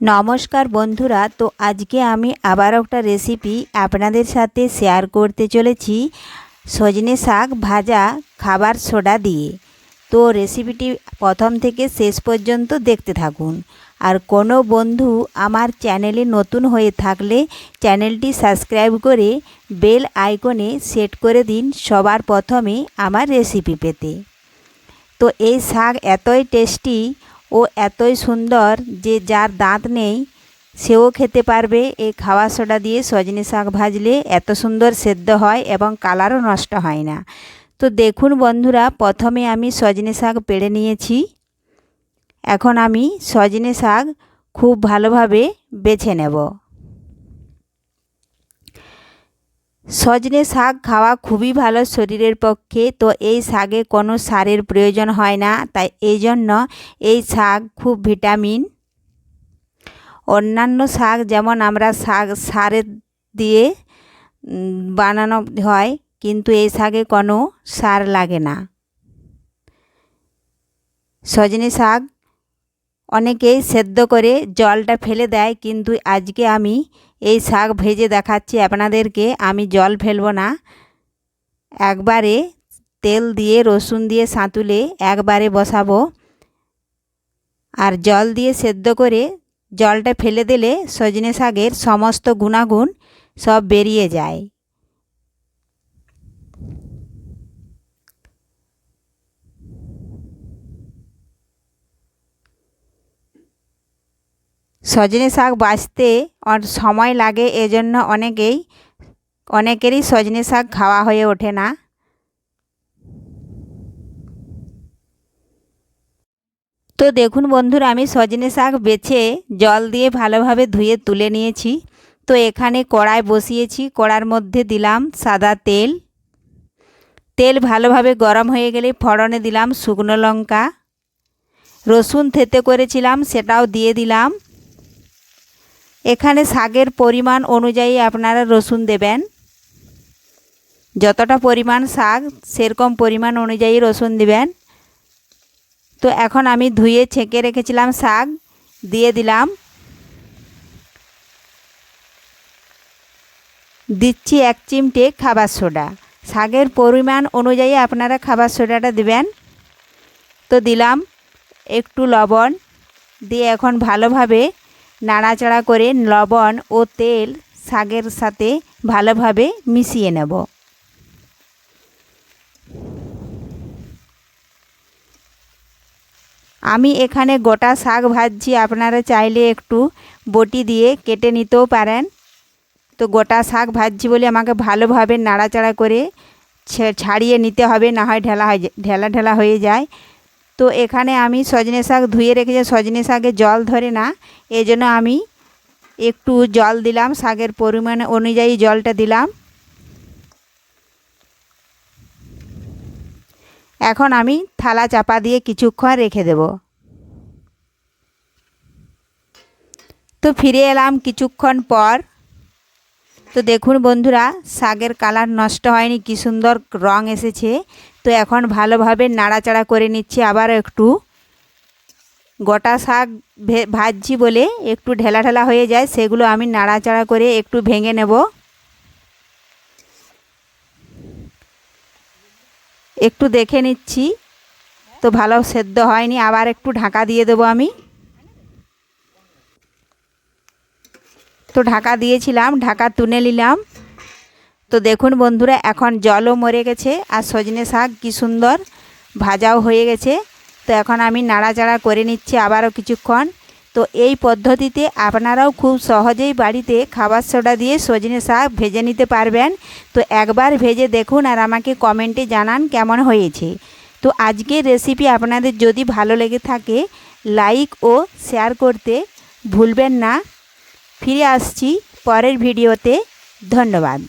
নমস্কার বন্ধুরা, তো আজকে আমি আবার একটা রেসিপি আপনাদের সাথে শেয়ার করতে চলেছি। সজনে শাক ভাজা খাবার সোডা দিয়ে। তো রেসিপিটি প্রথম থেকে শেষ পর্যন্ত দেখতে থাকুন। আর কোনো বন্ধু আমার চ্যানেলে নতুন হয়ে থাকলে চ্যানেলটি সাবস্ক্রাইব করে বেল আইকনে সেট করে দিন সবার প্রথমে আমার রেসিপি পেতে। তো এই শাক এতই টেস্টি ও এতই সুন্দর যে যার দাঁত নেই, সেও খেতে পারবে। এই খাওয়া সোডা দিয়ে সজনে শাক ভাজলে এত সুন্দর সেদ্ধ হয় এবং কালারও নষ্ট হয় না। তো দেখুন বন্ধুরা, প্রথমে আমি সজনে শাক পেড়ে নিয়েছি। এখন আমি সজনে শাক খুব ভালোভাবে বেছে নেব। সজনে শাক খাওয়া খুবই ভালো শরীরের পক্ষে, তো এই শাকে কোনো সারের প্রয়োজন হয় না। তাই এই জন্য এই শাক খুব ভিটামিন। অন্যান্য শাক যেমন আমরা শাক সারের দিয়ে বানানো হয়, কিন্তু এই শাকে কোনো সার লাগে না। সজনে শাক অনেকেই সেদ্ধ করে জলটা ফেলে দেয়, কিন্তু আজকে আমি এই শাক ভেজে দেখাচ্ছি আপনাদেরকে। আমি জল ফেলব না। একবারে তেল দিয়ে, রসুন দিয়ে সাঁতুলে একবারে বসাবো। আর জল দিয়ে সেদ্ধ করে জলটা ফেলে দিলে সজনে শাকের সমস্ত গুণাগুণ সব বেরিয়ে যায়। সজনে শাক বাঁচতে সময় লাগে এজন্য অনেকেই, অনেকেরই সজনে শাক খাওয়া হয়ে ওঠে না। তো দেখুন বন্ধুরা, আমি সজনে শাক বেছে জল দিয়ে ভালোভাবে ধুয়ে তুলে নিয়েছি। তো এখানে কড়াই বসিয়েছি, কড়ার মধ্যে দিলাম সাদা তেল। তেল ভালোভাবে গরম হয়ে গেলে ফড়নে দিলাম শুকনো লঙ্কা। রসুন থেতে করেছিলাম, সেটাও দিয়ে দিলাম। এখানে শাকের পরিমাণ অনুযায়ী আপনারা রসুন দেবেন। যতটা পরিমাণ শাক, সেরকম পরিমাণ অনুযায়ী রসুন দিবেন। তো এখন আমি ধুয়ে ছেঁকে রেখেছিলাম শাক, দিয়ে দিলাম। দিচ্ছি এক চিমটে খাবার সোডা। শাকের পরিমাণ অনুযায়ী আপনারা খাবার সোডাটা দিবেন। তো দিলাম একটু লবণ, দিয়ে এখন ভালোভাবে নাড়াচাড়া করে লবণ ও তেল শাকের সাথে ভালোভাবে মিশিয়ে নেব। আমি এখানে গোটা শাক ভাজছি, আপনারা চাইলে একটু বটি দিয়ে কেটে নিতেও পারেন। তো গোটা শাক ভাজছি বলে আমাকে ভালোভাবে নাড়াচাড়া করে ছাড়িয়ে নিতে হবে, না হয় ঢেলা হয়ে ঢেলা ঢেলা হয়ে যায়। তো এখানে আমি সজনে শাক ধুয়ে রেখেছি, সজনে শাকে জল ধরে না এই জন্য আমি একটু জল দিলাম, শাকের পরিমাণ অনুযায়ী জলটা দিলাম। এখন আমি থালা চাপা দিয়ে কিছুক্ষণ রেখে দেব। তো ফিরে এলাম কিছুক্ষণ পর। তো দেখুন বন্ধুরা শাকের কালার নষ্ট হয়নি, কি সুন্দর রং এসেছে। তো এখন ভালোভাবে নাড়াচাড়া করে নিচ্ছি, আবার একটু। গোটা শাক ভাজছি বলে একটু ঢেলা ঢেলা হয়ে যায়, সেগুলো আমি নাড়াচাড়া করে একটু ভেঙে নেব। একটু দেখে নিচ্ছি, তো ভালো সেদ্ধ হয়নি, আবার একটু ঢাকা দিয়ে দেবো আমি। তো ঢাকা দিয়েছিলাম, ঢাকা তুলে নিলাম। তো দেখুন বন্ধুরা, এখন জলও মরে গেছে আর সজনে শাক কী সুন্দর ভাজাও হয়ে গেছে। তো এখন আমি নাড়াচাড়া করে নিচ্ছি আবারও কিছুক্ষণ। তো এই পদ্ধতিতে আপনারাও খুব সহজেই বাড়িতে খাবার সোডা দিয়ে সজনে শাক ভেজে নিতে পারবেন। তো একবার ভেজে দেখুন আর আমাকে কমেন্টে জানান কেমন হয়েছে। তো আজকের রেসিপি আপনাদের যদি ভালো লেগে থাকে লাইক ও শেয়ার করতে ভুলবেন না। ফিরে আসছি পরের ভিডিওতে। ধন্যবাদ।